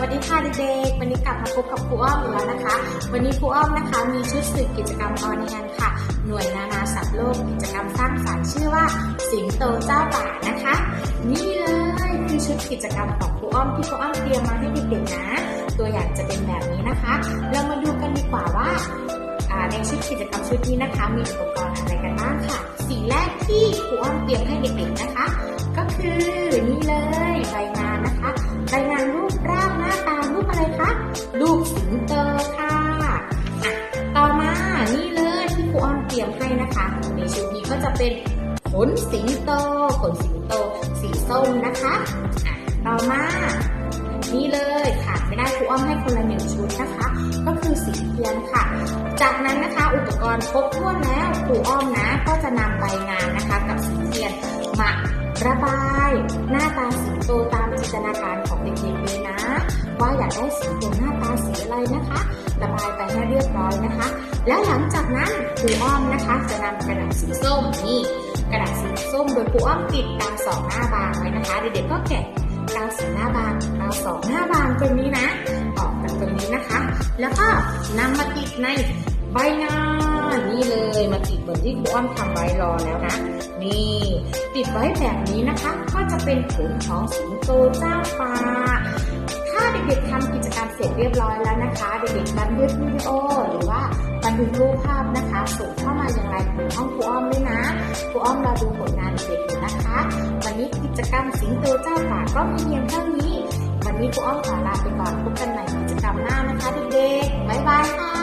วัสดีค่ะเด็กๆ วันนี้กลับมาพบกับครูอ้อมอีกแล้วนะคะ วันนี้ครูอ้อมนะคะ มีชุดสื่อกิจกรรมออนแอนค่ะ หน่วยนานาสัตว์โลกกิจกรรมสร้างสรรค์ชื่อว่า สิงโตเจ้าป่านะคะ นี่เลยคือชุดกิจกรรมของครูอ้อมที่ครูอ้อมเตรียมมาให้เด็กๆนะ ตัวอย่างจะเป็นแบบนี้นะคะ เรามาดูกันดีกว่าว่าอ่าในชุดกิจกรรมชุดนี้นะคะ มีอุปกรณ์อะไรกันบ้างค่ะ สิ่งแรกที่ครูอ้อมเตรียมให้เด็กๆนะคะ ก็คือนี่เลย ยมให้นะคะ ในชุดนี้ก็จะเป็นขนสิงโตขนสิงโต สีส้มนะคะอะต่อมานี่เลยค่ะไม่ได้ครูอ้อมให้คนละหนึ่งชุดนะคะ ก็คือสีเทียนค่ะ จากนั้นนะคะอุปกรณ์ครบถ้วนแล้วครูอ้อมนะก็จะนำใบงานนะคะ กับสีเทียนมาระบายหน้าตาสิงโตตามจินตนาการของเด็กๆเลยนะ ว่าอยากได้สิงโตหน้าตา ให้เรียบร้อยนะคะ แล้วหลังจากนั้นครูอ้อมนะคะ จะนำกระดาษสีส้มนี่กระดาษสีส้มโดยครูอ้อมติดกาวสองหน้าบางไว้นะคะ เด็กๆก็แกะกาวสีหน้าบางกาวสองหน้าบางตรงนี้นะออกจากตรงนี้นะคะ แล้วก็นำมาติดในใบงานนี่เลยมาติดเหมือนที่ครูอ้อมทำไว้รอแล้วนะ นี่ ติดไว้แบบนี้นะคะ ก็จะเป็นผลของสิงโตเจ้าป่าถ้า ร็จเรียบร้อยแล้วนะคะ เด็กๆบันทึกวิดีโอหรือว่าบันทึกรูปภาพนะคะส่งเข้ามาอย่างไรถึงห้องครูอ้อมด้วยนะครูอ้อมรอดูผลงานเด็กๆอยู่นะคะ วันนี้กิจกรรมสิงโตเจ้าป่าก็มีเพียงเท่านี้ วันนี้ครูอ้อมขอลาไปก่อนพบกันใหม่กิจกรรมหน้านะคะเด็กๆบ๊ายบายค่ะ